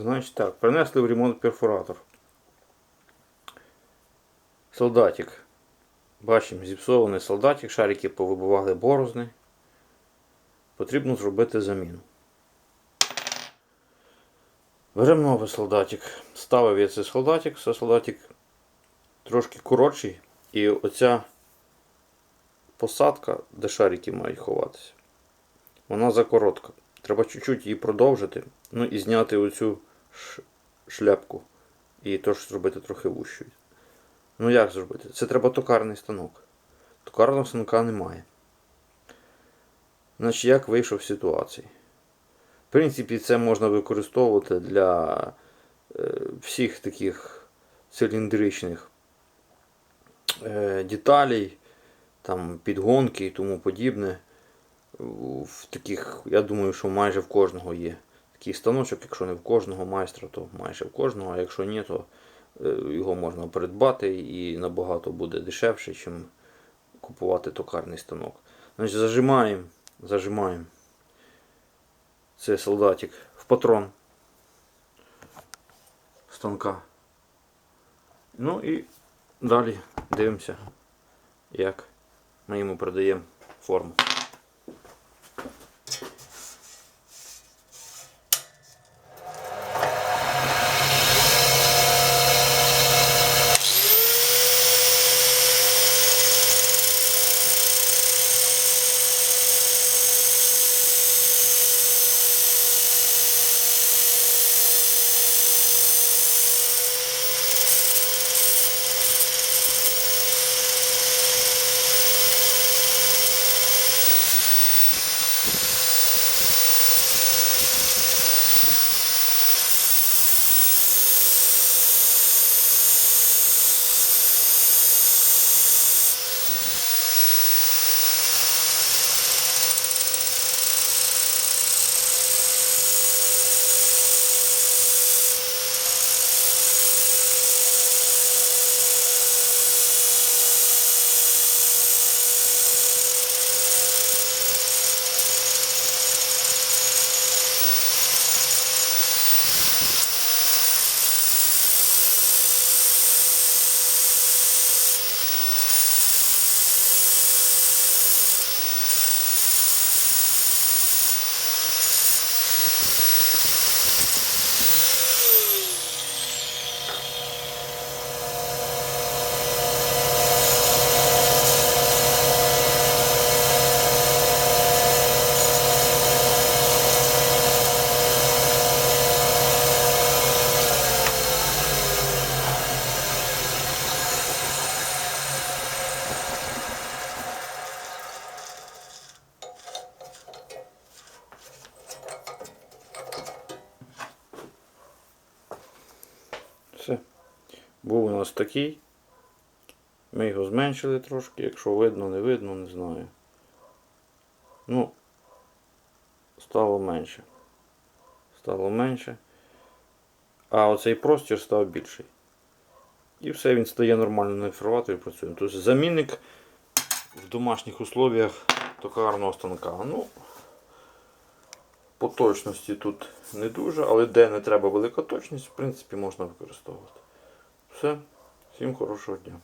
Значить так, принесли в ремонт перфоратор. Солдатик. Бачимо, зіпсований солдатик, шарики повибивали борозни. Потрібно зробити заміну. Беремо новий солдатик. Ставив я цей солдатик, це солдатик трошки коротший. І оця посадка, де шарики мають ховатися, вона закоротка. Треба чуть-чуть її продовжити. Ну і зняти оцю шляпку. І теж зробити трохи вущою. Ну як зробити? Це треба токарний станок. Токарного станка немає. Значить, як вийшов з ситуації? В принципі, це можна використовувати для е, всіх таких циліндричних е, деталей, там, підгонки і тому подібне. В таких, я думаю, що майже в кожного є такий станочок, якщо не в кожного майстра, то майже в кожного, а якщо ні, то е, його можна придбати і набагато буде дешевше, ніж купувати токарний станок. Значить, зажимаємо, зажимаємо цей солдатик в патрон станка. Ну і далі дивимося, як ми йому продаємо форму. Був у нас такий. Ми його зменшили трошки, якщо видно, не видно, не знаю. Ну, стало менше. Стало менше. А оцей простір став більший. І все, він стає нормально на ферваторі працює. Тобто замінник в домашніх условіях токарного станка. Ну, по точності тут не дуже, але де не треба велика точність, в принципі, можна використовувати. Все, всім хорошого дня.